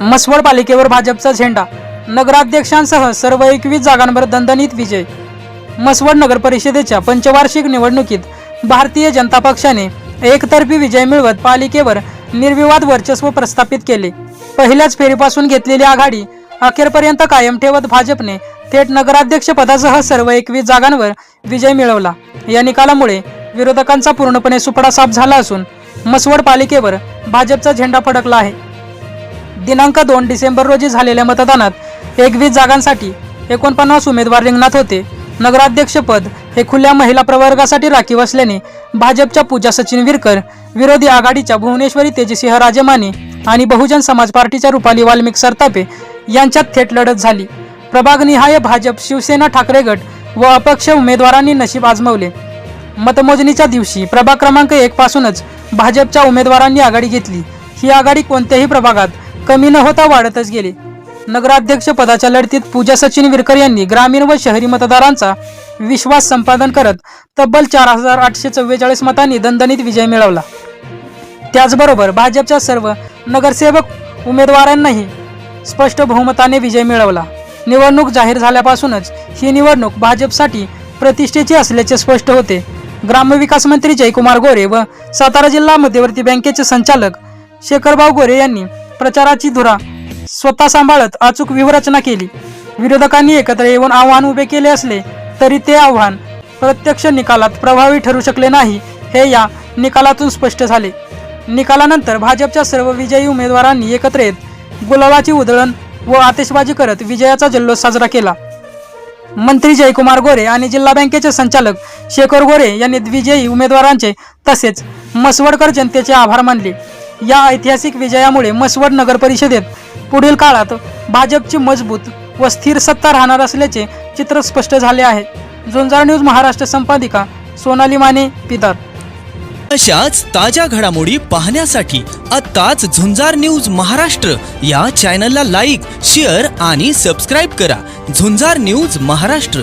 मसवड पालिकेवर भाजपचा झेंडा. नगराध्यक्षांसह सर्व एकवीस जागांवर दणदणीत विजय. मसवड नगर परिषदेच्या पंचवार्षिक निवडणुकीत भारतीय जनता पक्षाने एकतर्फी विजय मिळवत पालिकेवर निर्विवाद वर्चस्व प्रस्थापित केले. पहिल्याच फेरीपासून घेतलेली आघाडी अखेरपर्यंत कायम ठेवत भाजपने थेट नगराध्यक्ष पदासह सर्व एकवीस जागांवर विजय मिळवला. या निकालामुळे विरोधकांचा पूर्णपणे सुपडा साफ झाला असून मसवड पालिकेवर भाजपचा झेंडा फडकला आहे. दिनांक दोन डिसेंबर रोजी झालेल्या मतदानात एकवीस जागांसाठी एकोणपन्नास उमेदवार रिंगणात होते. नगराध्यक्षपद हे खुल्या महिला प्रवर्गासाठी राखीव असल्याने भाजपच्या पूजा सचिन विरकर विरोधी आघाडीच्या भुवनेश्वरी तेजसिंह राजमाने आणि बहुजन समाज पार्टीच्या रुपाली वाल्मिक सरतापे यांच्यात थेट लढत झाली. प्रभागनिहाय भाजप शिवसेना ठाकरे गट व अपक्ष उमेदवारांनी नशीब आजमवले. मतमोजणीच्या दिवशी प्रभाग क्रमांक एक पासूनच भाजपच्या उमेदवारांनी आघाडी घेतली. ही आघाडी कोणत्याही प्रभागात कमी न होता वाढतच गेले. नगराध्यक्ष पदाच्या लढतीत पूजा सचिन विरकर यांनी ग्रामीण व शहरी मतदारांचा विश्वास संपादन करत तब्बल चार हजार आठशे चव्वेचाळीस मतांनी दणदणीत विजय मिळवला. त्याचबरोबर भाजपच्या सर्व नगरसेवक उमेदवारांनाही स्पष्ट बहुमताने विजय मिळवला. निवडणूक जाहीर झाल्यापासूनच ही निवडणूक भाजपसाठी प्रतिष्ठेची असल्याचे स्पष्ट होते. ग्रामविकास मंत्री जयकुमार गोरे व सातारा जिल्हा मध्यवर्ती बँकेचे संचालक शेखरभाऊ गोरे यांनी प्रचाराची धुरा. स्वतः सांभाळत अचूक व्यूहरचना केली. विरोधकांनी एकत्र येऊन आव्हान उभे केले असले तरी ते आव्हान प्रत्यक्ष निकालात प्रभावी ठरू शकले नाही हे या निकालातून स्पष्ट झाले. निकालानंतर भाजपच्या सर्व विजयी उमेदवारांनी एकत्र येत गुलाबाची उधळण व आतिषबाजी करत विजयाचा जल्लोष साजरा केला. मंत्री जयकुमार गोरे आणि जिल्हा बँकेचे संचालक शेखर गोरे यांनी विजयी उमेदवारांचे तसेच मसवडकर जनतेचे आभार मानले. या ऐतिहासिक विजयामुळे मसवड नगर परिषदेत पुढील काळात भाजपची मजबूत व स्थिर सत्ता राहणार असल्याचे चित्र स्पष्ट झाले आहे. झुंजार न्यूज महाराष्ट्र संपादिका सोनाली माने पिदार. अशाच ताज्या घडामोडी पाहण्यासाठी आत्ताच झुंजार न्यूज महाराष्ट्र या चॅनलला लाईक शेअर आणि सबस्क्राईब करा. झुंजार न्यूज महाराष्ट्र.